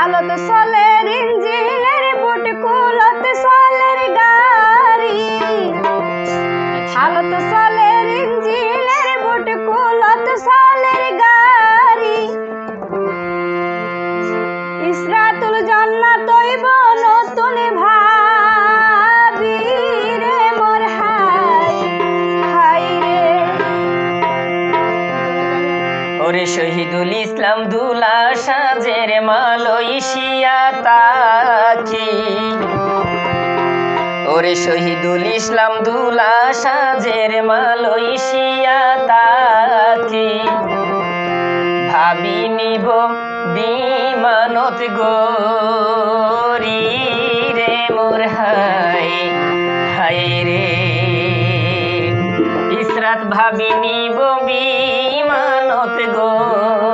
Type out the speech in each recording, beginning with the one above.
হালত সলের ইঞ্জিনের বুট কুলত সলের গাড়ি। হালত সলের ইঞ্জিনের বুট কুলত সলের শহীদুল ইসলাম দুলা সাজের মালয়েশিয়া তাকি। ওরে শহীদুল ইসলাম দুলা সাজের মালয়েশিয়া তাকি। ভাবি নিব বিমানত গরি রে মোর হাই হাই রে। ইসরাত ভাবি নিব বিমানত গরি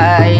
vai.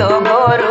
তো গরু